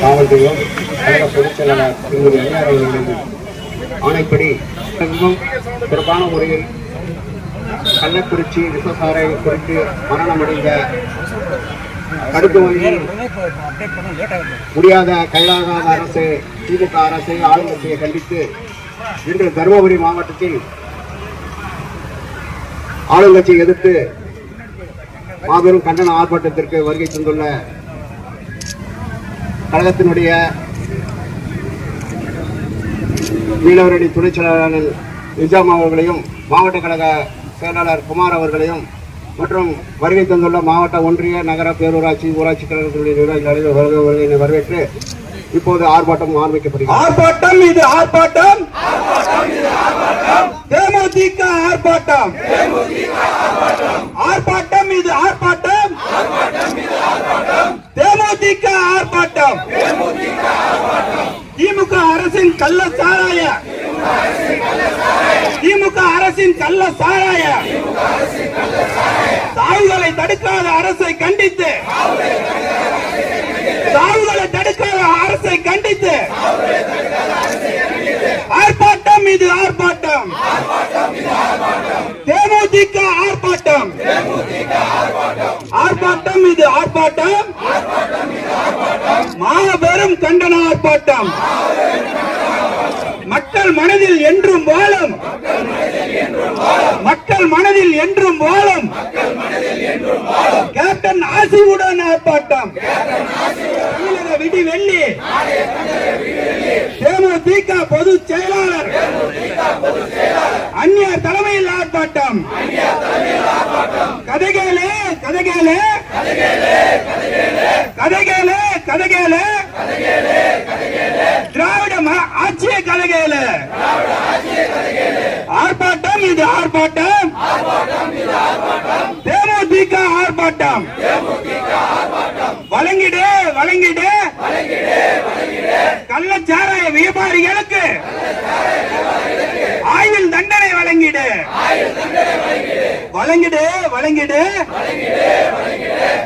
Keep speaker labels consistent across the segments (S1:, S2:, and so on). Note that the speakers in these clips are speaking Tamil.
S1: காவல்துறையும் கழக பொதுச் செயலாளர் திருமதி ஐயார் ஆணைப்படி மிகவும் சிறப்பான முறையில் கள்ளக்குறிச்சி விசசாரை குறித்து மரணமடைந்த தடுப்பு வழியில் முடியாத கைலாகாத அரசு திமுக அரசு ஆளுங்கட்சியை கண்டித்து இன்று தருமபுரி மாவட்டத்தில் ஆளுங்கட்சியை எதிர்த்து மாபெரும் கண்டன ஆர்ப்பாட்டத்திற்கு வருகை தந்துள்ள கழகத்தினுடைய மீனவரணி துணைச் செயலாளர் நிஜாம் அவர்களையும் மாவட்ட கழக செயலாளர் குமார் அவர்களையும் மற்றும் வருகை தந்துள்ள மாவட்ட ஒன்றிய நகர பேரூராட்சி ஊராட்சி கழகத்தினுடைய நிர்வாகிகளை வருகை வருகையினை வரவேற்று இப்போது ஆர்ப்பாட்டம் ஆரம்பிக்கப்படுகிறது.
S2: ஆர்ப்பாட்டம் இது ஆர்ப்பாட்டம்! தேமுதிக ஆர்ப்பாட்டம். ஆர்ப்பாட்டம். ஆர்ப்பாட்டம் தேமுதிக ஆர்ப்பாட்டம். திமுக அரசின் கள்ள சாராய. திமுக அரசின் கள்ள சாராய. சாவுகளை தடுக்காத அரசை கண்டித்து. சாவுகளை தடுக்காத அரசை கண்டித்து. ஆர்ப்பாட்டம் இது ஆர்ப்பாட்டம். தேமுதிக ஆர்ப்பாட்டம். ஆர்ப்பாட்டம் இது ஆர்ப்பாட்டம். மாபெரும் கண்டன ஆர்ப்பாட்டம் மக்கள் மனதில் என்றும் வாழும். மக்கள் மனதில் என்றும் வாழும். கேப்டன் ஆசிவுடன் ஆர்ப்பாட்டம். விடி வெள்ளி. தேமுதிக பொதுச் செயலாளர். அந்நியார் தலைமையில் ஆர்ப்பாட்டம். கதைகளே. கதைகளே கதைகளே. கதைகளே திராவிட ஆட்சிய கதைகளே ஆர்ப்பாட்டம் இது ஆர்ப்பாட்டம். தேமுதிக ஆர்ப்பாட்டம். வழங்கிடு வழங்கிடு. கள்ளச்சாராய வியாபாரிகளுக்கு ஆயுள் தண்டனை வழங்கிடு. வழங்கிடு வழங்கிடு.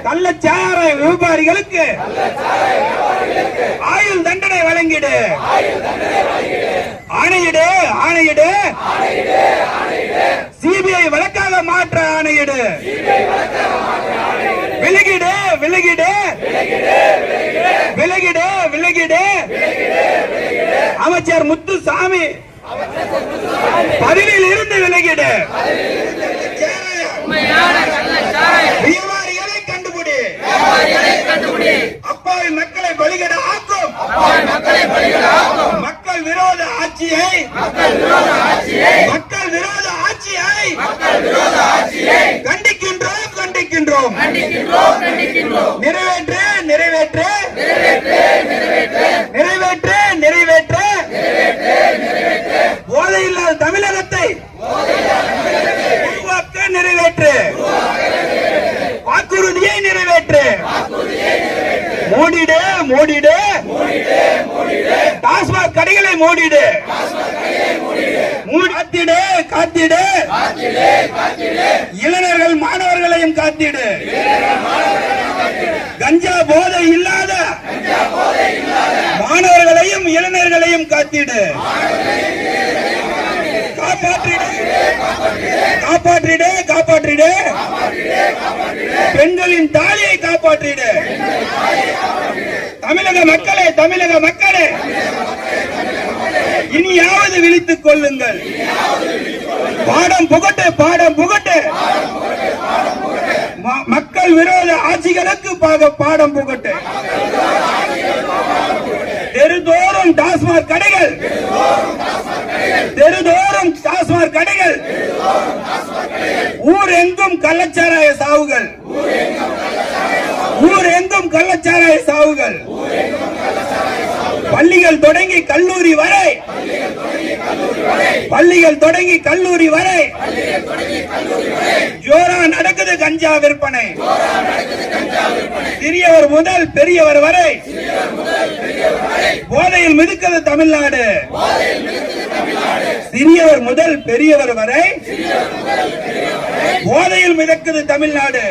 S2: கள்ளச்சாராய வியாபாரிகளுக்கு ஆயுள் தண்டனை வழங்கிடு. ஆணையிடு ஆணையிடு. சிபிஐ வழக்காக மாற்ற ஆணையிடு. விலகிடு விலகிடு. விலகிடு விலகிடு. அமைச்சர் முத்துசாமி. பதவியில் இருந்து விலகிடு. வியாபாரிகளை கண்டுபிடி. அப்பாவி மக்களை பலிகட ஆக்கும். மக்கள் விரோத ஆட்சியை மக்கள் விரோத மூடிடு மூடிடு டாஸ்மாக் கடைகளை மூடிடு. காத்திடு காத்திடு. இளைஞர்கள் மாணவர்களையும் காத்திடு. கஞ்சா போதை இல்லாத மாணவர்களையும் இளைஞர்களையும் காத்திடு. காப்பாற்றிடு காப்பாற்றிடு பெண்களின் தாலியை காப்பாற்றிடு. தமிழக மக்களே தமிழக மக்களே. இனியாவது விழித்துக் கொள்ளுங்கள். பாடம் புகட்டு பாடம் புகட்டு. ம- மக்கள் விரோத ஆட்சிகளுக்கு பாடம் புகட்டு. தெருதோறும் டாஸ்மாக் கடைகள். தெருதோறும் டாஸ்மாக் கடைகள். ஊர் எங்கும் கள்ளச்சாராய சாவுகள். கள்ளச்சாராய சாவுகள். பள்ளிகள் தொடங்கி கல்லூரி வரை. பள்ளிகள் தொடங்கி கல்லூரி வரை. ஜோரா நடக்குது கஞ்சா விற்பனை. சிறியவர் முதல் பெரியவர் வரை. போதையில் மிதுக்குது தமிழ்நாடு. சிறியவர் முதல் பெரியவர் வரை. போதையில் மிதக்குது தமிழ்நாடு.